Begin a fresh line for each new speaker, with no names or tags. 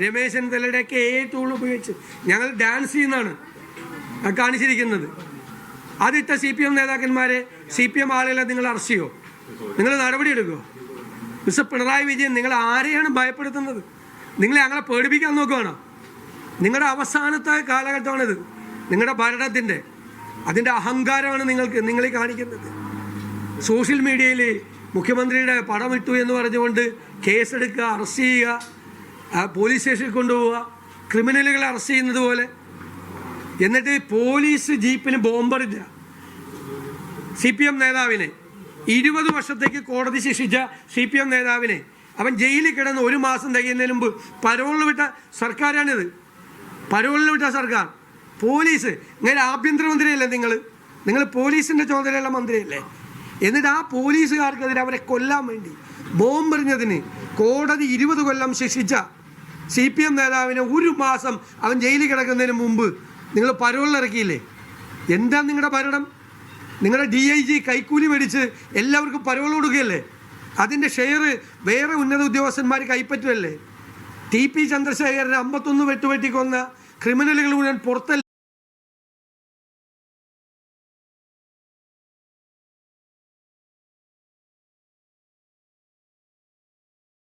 രമേശ് തലയുടെയൊക്കെ ഏ ടൂൾ ഉപയോഗിച്ച് ഞങ്ങൾ ഡാൻസ് ചെയ്യുന്നതാണ്. കാണിച്ചിരിക്കുന്നത്. അതിട്ട സി പി എം നേതാക്കന്മാരെ സി പി എം ആളുകളെ നിങ്ങൾ അറസ്റ്റ് ചെയ്യോ? നിങ്ങൾ നടപടി എടുക്കുമോ മിസ്റ്റർ പിണറായി വിജയൻ നിങ്ങൾ ആരെയാണ് ഭയപ്പെടുത്തുന്നത്? നിങ്ങൾ ഞങ്ങളെ പേടിപ്പിക്കാൻ നോക്കുകയാണോ നിങ്ങളുടെ അവസാനത്തെ കാലഘട്ടമാണിത് നിങ്ങളുടെ ഭരണത്തിന്റെ അതിന്റെ അഹങ്കാരമാണ് നിങ്ങൾക്ക് നിങ്ങൾ ഈ കാണിക്കുന്നത്. സോഷ്യൽ മീഡിയയിൽ മുഖ്യമന്ത്രിയുടെ പടമിട്ടു എന്ന് പറഞ്ഞുകൊണ്ട് കേസെടുക്കുക അറസ്റ്റ് ചെയ്യുക ആ, പോലീസ് സ്റ്റേഷനിൽ കൊണ്ടുപോവുക. ക്രിമിനലുകളെ അറസ്റ്റ് ചെയ്യുന്നത് പോലെ. എന്നിട്ട് പോലീസ് ജീപ്പിന് ബോംബറില്ല സി പി എം നേതാവിനെ ഇരുപത് വർഷത്തേക്ക് കോടതി ശിക്ഷിച്ച സി പി എം നേതാവിനെ അവൻ ജയിലിൽ കിടന്ന് ഒരു മാസം തികയുന്നതിന് മുമ്പ് പരോളിൽ വിട്ട സർക്കാരാണിത്. പരോളിൽ വിട്ട സർക്കാർ. പോലീസ് ഇങ്ങനെ ആഭ്യന്തരമന്ത്രിയല്ലേ നിങ്ങൾ നിങ്ങൾ പോലീസിന്റെ ചുമതലയുള്ള മന്ത്രിയല്ലേ? എന്നിട്ട് ആ പോലീസുകാർക്കെതിരെ അവരെ കൊല്ലാൻ വേണ്ടി ബോംബെറിഞ്ഞതിന് കോടതി ഇരുപത് കൊല്ലം ശിക്ഷിച്ച സി പി എം നേതാവിനെ ഒരു മാസം അവൻ ജയിലിൽ കിടക്കുന്നതിന് മുമ്പ് നിങ്ങൾ പരോളിലിറക്കിയില്ലേ എന്താ നിങ്ങളുടെ ഭരണം? നിങ്ങളുടെ ഡി ഐ ജി കൈക്കൂലി മേടിച്ച് എല്ലാവർക്കും പരോൾ കൊടുക്കുകയല്ലേ? അതിന്റെ ഷെയർ വേറെ ഉന്നത ഉദ്യോഗസ്ഥന്മാർ കൈപ്പറ്റുമല്ലേ ടി പി ചന്ദ്രശേഖരൻ അമ്പത്തൊന്ന് വെട്ടുവെട്ടി കൊന്ന ക്രിമിനലുകൾ മുഴുവൻ പുറത്തല്ലേ